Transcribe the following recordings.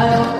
I don't know.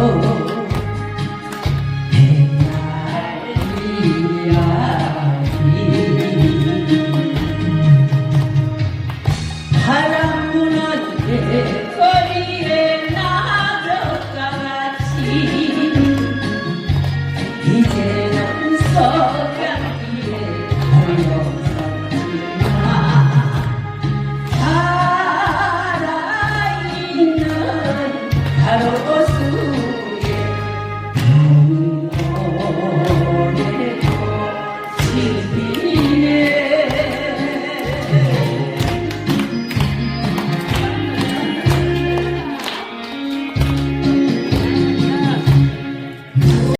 Oh. 이제는